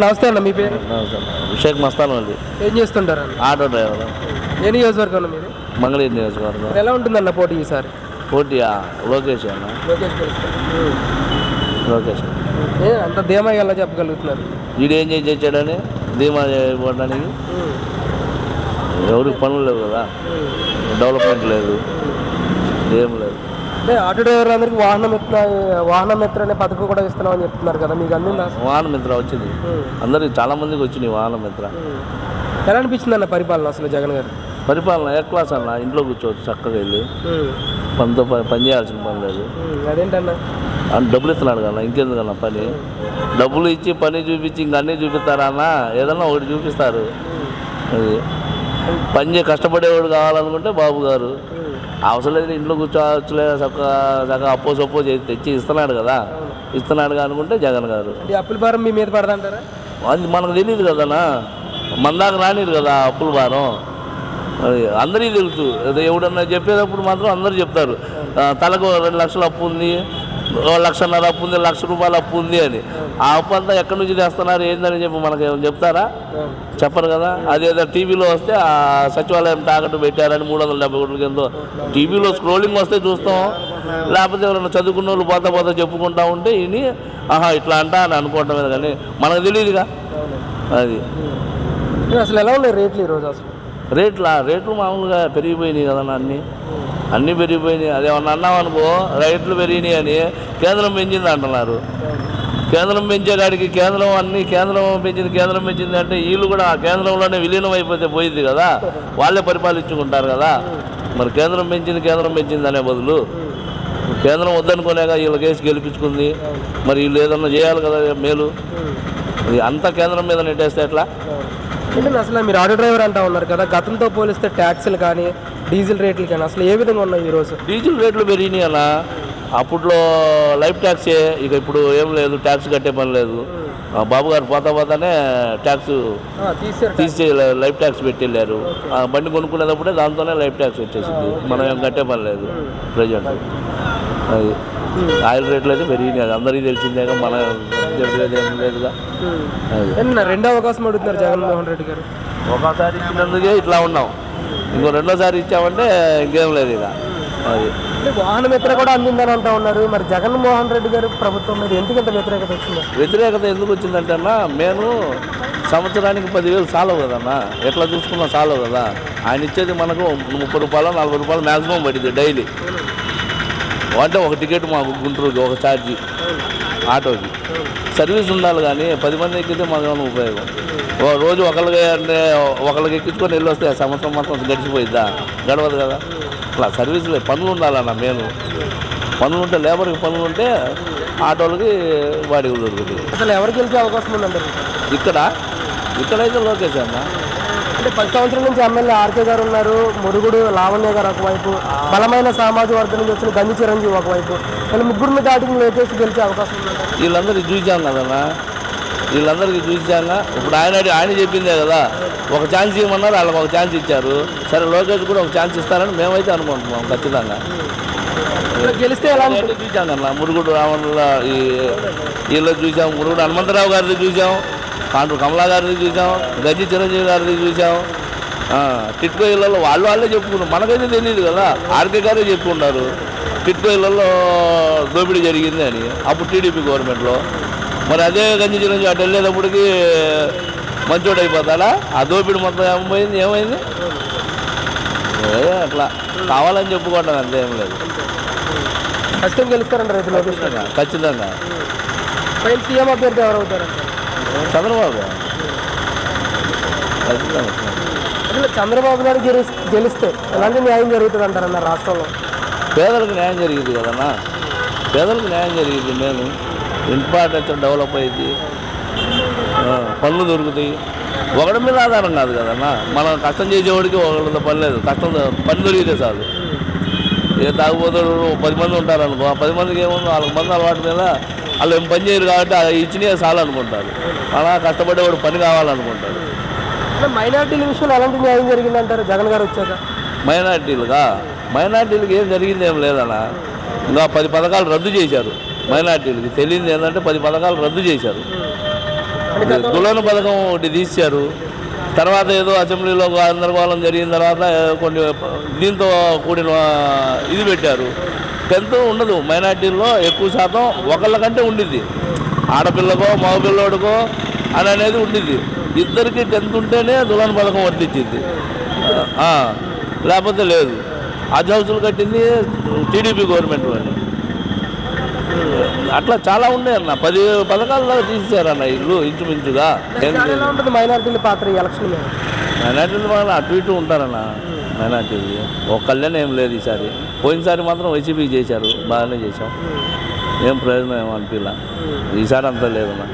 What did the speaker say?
నమస్తే అన్న మీ పేరు? షేక్ మస్తాన్ వాళ్ళది ఏం చేస్తుంటారు ఆటో డ్రైవర్. ఏ నియోజకవర్గం మీరు? మంగళగిరి నియోజకవర్గం. ఎలా ఉంటుందన్న పోటీ ఈసారి? పోటీయా లోకేష్ అన్న. లోకేష్. లోకేష్. ఏ అంత ధీమా ఎలా చెప్పగలుగుతున్నారు? వీడు ఏం చేసి తెచ్చాడని ధీమా ఇవ్వడానికి ఎవరికి పనులు లేవు కదా. డెవలప్మెంట్ లేదు. ఏం లేదు. అంటే ఆటో డ్రైవర్ అందరికి వాహనం మిత్ర వాహనం మిత్ర అనే పథకం కూడా ఇస్తున్నామని చెప్తున్నారు కదా మీకు అందిందా? వాహన మిత్ర వచ్చింది. అందరికి చాలా మందికి వచ్చినాయి వాహన మిత్ర ఎలా అనిపించింది అన్న పరిపాలన అసలు జగన్ గారు? పరిపాలన ఏ క్లాస్ అన్న ఇంట్లో కూర్చోవచ్చు చక్కగా వెళ్ళి. పనితో పని పని చేయాల్సిన పని లేదు. అదేంటన్నా? అని డబ్బులు ఇస్తున్నాడు కదా ఇంకెందుకన్నా పని? డబ్బులు ఇచ్చి పని చూపించి ఇంక అన్నీ చూపిస్తారా అన్న? ఏదన్నా ఒకటి చూపిస్తారు. అది. పని కష్టపడేవాడు కావాలనుకుంటే బాబు గారు. అవసరం లేదు ఇంట్లో కూర్చోవచ్చులే చక్కగా చక్కగా అప్పో సొప్పో తెచ్చి ఇస్తున్నాడు కదా ఇస్తున్నాడు అనుకుంటే జగన్ గారు. అంటే అప్పుల భారం మీ మీద పడదంటారా? అది మనకు తెలియదు కదనా మన దాకా రానిది కదా అప్పుల భారం. అది అందరికీ తెలుసు. ఎవడన్నా చెప్పేటప్పుడు మాత్రం అందరూ చెప్తారు. తలకు రెండు లక్షలు అప్పు ఉంది. లక్షన్నర అప్పు ఉంది లక్ష రూపాయలు అప్పు ఉంది అని. ఆ అప్పు అంతా ఎక్కడి నుంచి తెస్తున్నారు ఏందని చెప్పి మనకి ఏమైనా చెప్తారా? చెప్పరు కదా? అదేదో టీవీలో వస్తే ఆ సచివాలయం తాకట్టు పెట్టారని మూడు వందల డెబ్బై కోట్లకి ఎంతో టీవీలో స్క్రోలింగ్ వస్తే చూస్తాం. లేకపోతే ఎవరైనా చదువుకున్న వాళ్ళు పోతా పోతా చెప్పుకుంటా ఉంటే ఇని ఆహా ఇట్లా అంటా అని అనుకోవటం కానీ మనకు తెలియదుగా. అది. అసలు ఎలా ఉన్నాయి రేట్లు ఈరోజు అసలు? రేట్లా రేట్లు మామూలుగా పెరిగిపోయినాయి కదన్నా అన్నీ. అన్నీ పెరిగిపోయినాయి. అదేమన్నా అన్నాం అనుకో రేట్లు పెరిగినాయి అని కేంద్రం పెంచింది అంటున్నారు. కేంద్రం పెంచేకాడికి కేంద్రం అన్ని కేంద్రం పెంచింది కేంద్రం పెంచింది అంటే వీళ్ళు కూడా ఆ కేంద్రంలోనే విలీనం అయిపోతే పోయింది కదా. వాళ్ళే పరిపాలించుకుంటారు కదా. మరి కేంద్రం పెంచింది కేంద్రం పెంచింది అనే బదులు కేంద్రం వద్దనుకోలేక వీళ్ళ కేసు గెలిపించుకుంది. మరి వీళ్ళు ఏదన్నా చేయాలి కదా మేలు. ఇది అంతా కేంద్రం మీద నెట్టేస్తే ఎట్లా? ఏంటంటే అసలు మీరు ఆటో డ్రైవర్ అంటా ఉన్నారు కదా గతంతో పోలిస్తే ట్యాక్సీలు కానీ డీజిల్ రేట్లు కానీ అసలు ఏ విధంగా ఉన్నాయి ఈరోజు డీజిల్ రేట్లు పెరిగినాయి అన్న అప్పట్లో లైఫ్ ట్యాక్సే ఇక ఇప్పుడు ఏం లేదు ట్యాక్స్ కట్టే పని లేదు. ఆ బాబు గారు పోతా పోతానే ట్యాక్స్ తీసి లైఫ్ ట్యాక్స్ పెట్టి వెళ్ళారు ఆ బండి కొనుక్కునేటప్పుడే దాంతోనే లైఫ్ ట్యాక్స్ వచ్చేసింది. మనం ఏం కట్టే పని లేదు ప్రజెంట్. అది. ఆయిల్ రేట్లు అయితే పెరిగినాయి. అది అందరికీ తెలిసిందేగా మన ఏం లేదుగా రెండో అవకాశం అడుగుతున్నారు జగన్మోహన్ రెడ్డి గారు? ఒకసారి ఇచ్చినందుకే ఇట్లా ఉన్నాం. ఇంకో రెండోసారి ఇచ్చామంటే ఇంకేం లేదు ఇక. అది. అంటే వాహన మిత్ర కూడా అందిందని అంటా ఉన్నారు. మరి జగన్మోహన్ రెడ్డి గారు ప్రభుత్వం మీద ఎందుకు ఇంత వ్యతిరేకత వచ్చింది? వ్యతిరేకత ఎందుకు వచ్చిందంటే అన్న నేను సంవత్సరానికి పదివేలు సాలవు కదన్నా. ఎట్లా చూసుకున్నా సాలవు కదా. ఆయన ఇచ్చేది మనకు ముప్పై రూపాయలు నలభై రూపాయలు మ్యాక్సిమం పడింది డైలీ. అంటే ఒక టికెట్ మాకు గుంటూరుకి ఒక ఛార్జీ. ఆటోకి. సర్వీస్ ఉండాలి కానీ పది మంది ఎక్కితే ఏమైనా ఉపయోగం. రోజు ఒకరికి అంటే ఒకరికి ఎక్కించుకొని వెళ్ళి వస్తే సంవత్సరం మొత్తం గడిచిపోయిద్దా? గడవదు కదా. అట్లా సర్వీసులు పనులు ఉండాలన్న మెయిన్. పనులు ఉంటే లేబర్కి పనులు ఉంటే ఆటోలకి వాడికి దొరుకుతుంది. అసలు ఎవరు గెలిచే అవకాశం ఉందంటారు? ఇక్కడ? ఇక్కడైతే లోకేష్ అన్న. అంటే పది సంవత్సరాల నుంచి ఎమ్మెల్యే ఆర్కే గారు ఉన్నారు. మురుగుడు లావణ్య గారు ఒకవైపు బలమైన సామాజిక వర్గం నుంచి వచ్చిన గంజి చిరంజీవి ఒకవైపు. వీళ్ళు ముగ్గురిని దాటికి లోకేష్ గెలిచే అవకాశం ఉందంటారు వీళ్ళందరికీ చూసాం కదన్నా వీళ్ళందరికీ చూసాక ఇప్పుడు ఆయన ఆయన చెప్పిందే కదా. ఒక ఛాన్స్ ఇవ్వమన్నారు వాళ్ళకి ఒక ఛాన్స్ ఇచ్చారు. సరే లోకేష్ కూడా ఒక ఛాన్స్ ఇస్తారని మేమైతే అనుకుంటున్నాం ఖచ్చితంగా. గెలిస్తే ఎలా చూసాం కన్నా మురుగుడు రావణుల ఈ వీళ్ళు చూసాం మురుగుడు హనుమంతరావు గారిది చూసాం. కాండ్రు కమలా గారిది చూసాం గజ్జి చిరంజీవి గారిది చూసాం. టిట్కో ఇళ్ళలో వాళ్ళు వాళ్ళే చెప్పుకున్నారు. మనకైతే తెలియదు కదా ఆర్కే గారే చెప్పుకున్నారు. టిట్కో ఇళ్ళలో దోపిడీ జరిగింది అని. అప్పుడు టీడీపీ గవర్నమెంట్లో. మరి అదే గంజి చిరంజీవి అటు వెళ్ళేటప్పటికి మంచోడు అయిపోతాడా? ఆ దోపిడీ మొత్తం ఏమైంది? ఏమైంది? అట్లా. కావాలని చెప్పుకోవటం అంతే ఏం లేదు. ఖచ్చితంగా ఖచ్చితంగా. సీఎం అభ్యర్థి ఎవరు అవుతారంట చంద్రబాబు. అసలు చంద్రబాబు గారు గెలిస్- గెలిస్తే ఎలాంటి న్యాయం జరుగుతుంది అంటారన్న రాష్ట్రంలో? పేదలకు న్యాయం జరిగింది కదన్నా? పేదలకు న్యాయం జరిగింది నేను ఇన్ఫ్రాస్ట్రక్చర్ డెవలప్ అయ్యింది పనులు దొరుకుతాయి. ఒకటి మీద ఆధారం కాదు కదన్నా. మనం కష్టం చేసేవాడికి ఒకళ్ళతో పని లేదు. కష్టం పని దొరికితే చాలు. ఏ తాగుబోతుడు పది మంది ఉంటారు అనుకో ఆ పది మందికి ఏముంది? వాళ్ళకి మంది అలవాటు మీద వాళ్ళు ఏం పని చేయరు కాబట్టి అది ఇచ్చినవి చాలు అనుకుంటారు. అలా కష్టపడేవాడు పని కావాలనుకుంటారు. మైనార్టీల విషయంలో ఎలాంటి న్యాయం జరిగింది అంటారు జగన్ గారు వచ్చాక. మైనార్టీలుగా? మైనార్టీలకు ఏం జరిగింది ఏం లేదన్న? ఇంకా పది పథకాలు రద్దు చేశారు. మైనార్టీలకి తెలియదు ఏంటంటే పది పథకాలు రద్దు చేశారు. దులన పథకం ఒకటి తీశారు. తర్వాత ఏదో అసెంబ్లీలో గందరగోళం జరిగిన తర్వాత కొన్ని దీంతో కూడిన ఇది పెట్టారు. టెన్త్ ఉండదు. మైనార్టీల్లో ఎక్కువ శాతం ఒకళ్ళకంటే ఉండిద్ది. ఆడపిల్లకో మగపిల్లోడికో అని అనేది ఉండిద్ది. ఇద్దరికి టెన్త్ ఉంటేనే దులన పథకం వర్తించింది. లేకపోతే లేదు. హజ్ హౌసులు కట్టింది టీడీపీ గవర్నమెంట్ వాళ్ళు. అట్లా చాలా ఉన్నాయి అన్న. పది పథకాల దాకా తీసేశారన్న ఇల్లు ఇంచుమించుగా. మైనారిటీల పాత్ర ఎలక్షన్ మైనార్టీలు వాళ్ళు అటు ఇటు ఉంటారన్న. మైనార్టీలు ఒక్కళ్ళనే ఏం లేదు ఈసారి. పోయినసారి మాత్రం వైసీపీ చేశారు. బాగానే చేశాం. ఏం ప్రయోజనం ఏమో అనిపించలే ఈసారి అంతా లేదన్న.